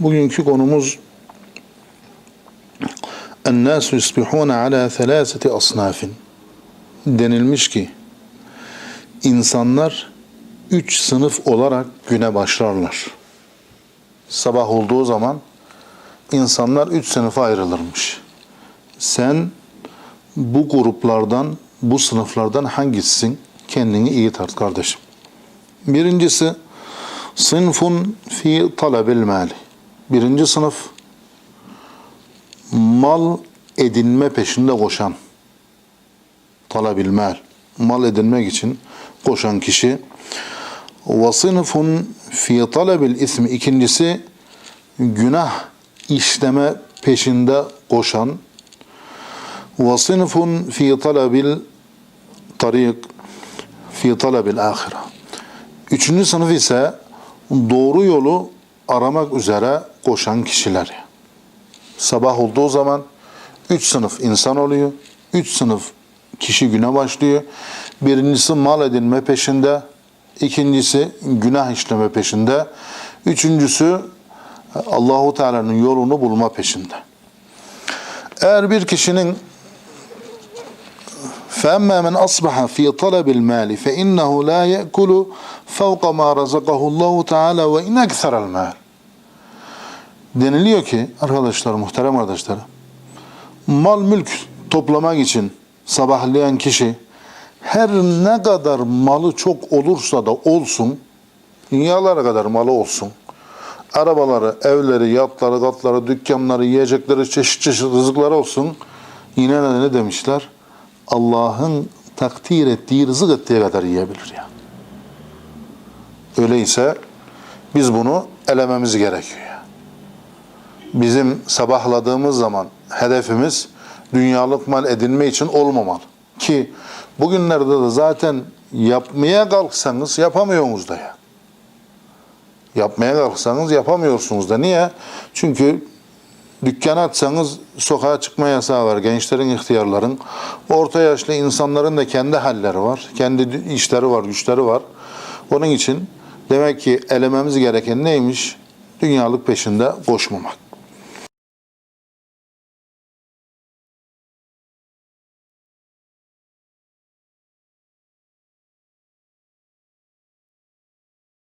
Bugünkü konumuz اَنَّاسُ يُسْبِحُونَ عَلَى ثَلَاسَةِ asnafin denilmiş ki insanlar üç sınıf olarak güne başlarlar. Sabah olduğu zaman insanlar üç sınıfa ayrılırmış. Sen bu gruplardan, bu sınıflardan hangisisin? Kendini iyi tart kardeşim. Birincisi sınıfun fi talebil mali. Birinci sınıf mal edinme peşinde koşan. Talabil mal. Edinmek için koşan kişi. Ve sınıfun fi talebil ismi. İkincisi günah işleme peşinde koşan. Ve sınıfun fi talebil tarik fi talebil ahire. Üçüncü sınıf ise doğru yolu aramak üzere koşan kişiler. Sabah olduğu zaman üç sınıf insan oluyor. Üç sınıf kişi güne başlıyor. Birincisi mal edinme peşinde. ikincisi günah işleme peşinde. Üçüncüsü Allahu Teala'nın yolunu bulma peşinde. Eğer bir kişinin فأما من أصبح في طلب المال فإنه لا يأكل فوق ما رزقه الله تعالى وإن أكثر المال deniliyor ki arkadaşlar muhterem arkadaşlar mal mülk toplamak için sabahlayan kişi her ne kadar malı çok olursa da olsun dünyalara kadar malı olsun arabaları, evleri, yatları, katları, dükkanları, yiyecekleri, çeşit çeşit rızıkları olsun yine ne demişler? Allah'ın takdir ettiği, rızık ettiği kadar yiyebilir ya. Öyleyse biz bunu elememiz gerekiyor. Bizim sabahladığımız zaman hedefimiz dünyalık mal edinme için olmamalı. Ki bugünlerde de zaten yapmaya kalksanız yapamıyorsunuz da ya. Yapmaya kalksanız yapamıyorsunuz da. Niye? Çünkü Dükkan açsanız sokağa çıkma yasağı var. Gençlerin, ihtiyarların. Orta yaşlı insanların da kendi halleri var. Kendi işleri var, güçleri var. Onun için demek ki elememiz gereken neymiş? Dünyalık peşinde koşmamak.